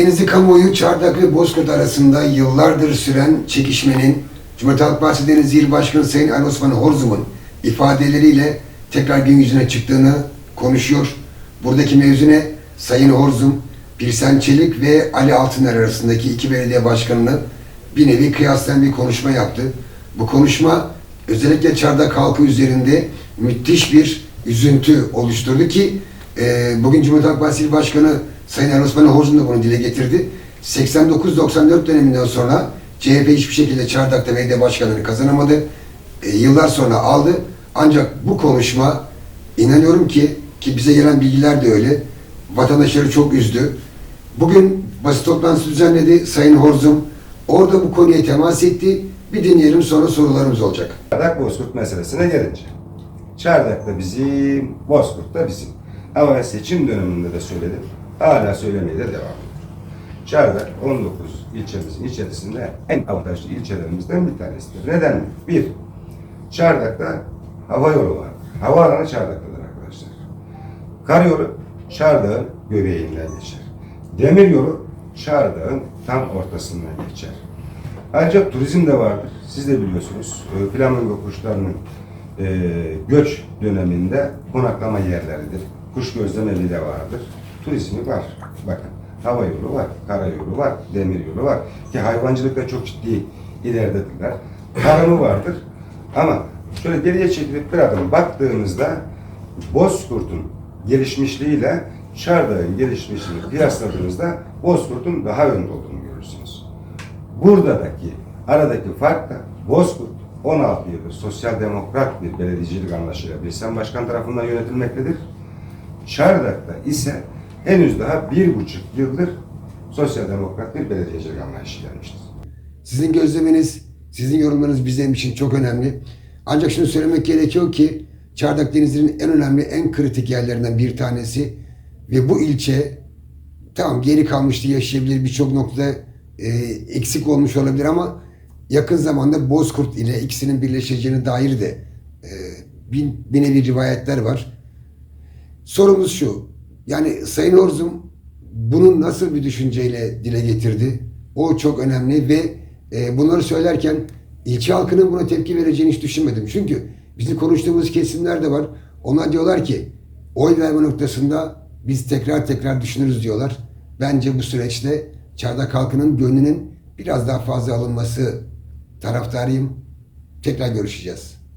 Denizli kamuoyu Çardak ve Bozkurt arasında yıllardır süren çekişmenin Cumhuriyet Halk Partisi Denizli İl Başkanı Sayın Ali Osman Horzum'un ifadeleriyle tekrar gün yüzüne çıktığını konuşuyor. Buradaki mevzu ne? Sayın Horzum, Birsen Çelik ve Ali Altıner arasındaki iki belediye başkanını bir nevi kıyaslayan bir konuşma yaptı. Bu konuşma özellikle Çardak halkı üzerinde müthiş bir üzüntü oluşturdu ki e, bugün Cumhuriyet Halk Partisi Başkanı Sayın Ali Osman Horzum da bunu dile getirdi. 89-94 döneminden sonra CHP hiçbir şekilde Çardak'ta belediye başkanlığını kazanamadı. E, yıllar sonra aldı. Ancak bu konuşma inanıyorum ki ki bize gelen bilgiler de öyle. Vatandaşları çok üzdü. Bugün basın toplantısı düzenledi Sayın Horzum. Orada bu konuya temas etti. Bir dinleyelim sonra sorularımız olacak. Çardak Bozkurt meselesine gelince. Çardak da bizim, Bozkurt da bizim. Ama ben seçim döneminde de söyledim. Hala söylemeye de devam ediyorum. Çardak 19 ilçemizin içerisinde en avantajlı ilçelerimizden bir tanesidir. Neden? Bir, Çardak'ta hava yolu var. Havaalanı Çardak'tadır arkadaşlar. Karayolu Çardak'ın göbeğinden geçer. Demir yolu Çardak'ın tam ortasından geçer. Ayrıca turizm de vardır. Siz de biliyorsunuz. E, Flamingo kuşlarının e, göç döneminde konaklama yerleridir. Kuş gözlem evi de vardır. Turizmi var. Bakın hava yolu var, karayolu var, demir yolu var. Ki hayvancılıkta çok ciddi ileridedirler. Tarımı vardır. Ama şöyle geriye çekilip bir adım baktığınızda Bozkurt'un gelişmişliğiyle Çardağ'ın gelişmişliğini kıyasladığınızda Bozkurt'un daha önde olduğunu görürsünüz. Buradaki aradaki fark da Bozkurt 16 yıldır sosyal demokrat bir belediyecilik anlaşıyla Bilsen Başkan tarafından yönetilmektedir. Çardak'ta ise henüz daha bir buçuk yıldır sosyal demokrat bir belediyecilik anlayışı gelmiştir. Sizin gözleminiz, sizin yorumlarınız bizim için çok önemli. Ancak şunu söylemek gerekiyor ki Çardak Denizli'nin en önemli, en kritik yerlerinden bir tanesi ve bu ilçe tamam geri kalmıştı, yaşayabilir birçok noktada e, eksik olmuş olabilir ama yakın zamanda Bozkurt ile ikisinin birleşeceğine dair de e, bir, bir nevi rivayetler var. Sorumuz şu, yani Sayın Orzum bunu nasıl bir düşünceyle dile getirdi? O çok önemli ve e, bunları söylerken ilçe halkının buna tepki vereceğini hiç düşünmedim. Çünkü bizim konuştuğumuz kesimler de var. Onlar diyorlar ki oy verme noktasında biz tekrar tekrar düşünürüz diyorlar. Bence bu süreçte Çardak halkının gönlünün biraz daha fazla alınması taraftarıyım. Tekrar görüşeceğiz.